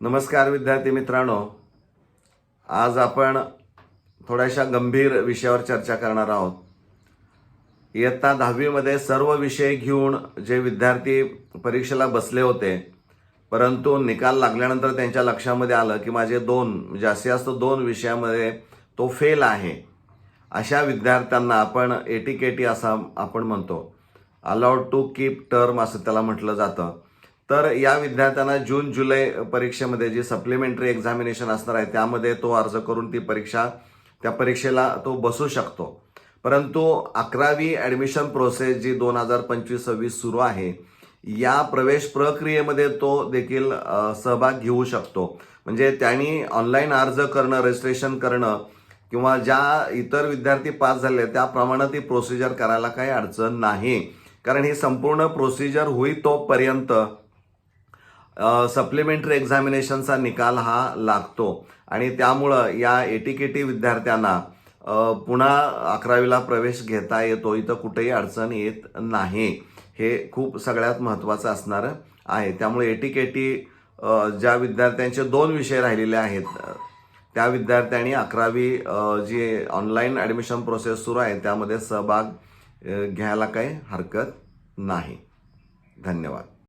नमस्कार विद्यार्थी मित्रांनो. आज आपण थोड्याशा गंभीर विषयावर चर्चा करणार आहोत. इयत्ता दहावीमध्ये सर्व विषय घेऊन जे विद्यार्थी परीक्षेला बसले होते परंतु निकाल लागल्यानंतर त्यांच्या लक्षामध्ये आलं की माझे दोन म्हणजे जास्तीत जास्त दोन विषयामध्ये तो फेल आहे. अशा विद्यार्थ्यांना आपण एटी के असा आपण म्हणतो. अलाउड टू कीप टर्म असं त्याला म्हटलं जातं. तर या विद्यार्थ्यांना जून जुलै परीक्षेमध्ये जी सप्लिमेंटरी एक्झामिनेशन असणार आहे त्यामध्ये तो अर्ज करून ती परीक्षा त्या परीक्षेला तो बसू शकतो. परंतु अकरावी ॲडमिशन प्रोसेस जी दोन हजार पंचवीस सव्वीस सुरू आहे या प्रवेश प्रक्रियेमध्ये तो देखील सहभाग घेऊ शकतो. म्हणजे त्यांनी ऑनलाईन अर्ज करणं रजिस्ट्रेशन करणं किंवा ज्या इतर विद्यार्थी पास झाले त्याप्रमाणे ती प्रोसिजर करायला काही अडचण नाही. कारण ही संपूर्ण प्रोसिजर होई तोपर्यंत सप्लिमेंटरी एक्झामिनेशनचा निकाल हा लागतो. आणि त्यामुळं या एटीकेटी विद्यार्थ्यांना पुन्हा अकरावीला प्रवेश घेता येतो. इथं कुठेही अडचण येत नाही. हे खूप सगळ्यात महत्त्वाचं असणारं आहे. त्यामुळे एटीकेटी ज्या विद्यार्थ्यांचे दोन विषय राहिलेले आहेत त्या विद्यार्थ्यांनी अकरावी जी ऑनलाईन ॲडमिशन प्रोसेस सुरू आहे त्यामध्ये सहभाग घ्यायला काही हरकत नाही. धन्यवाद.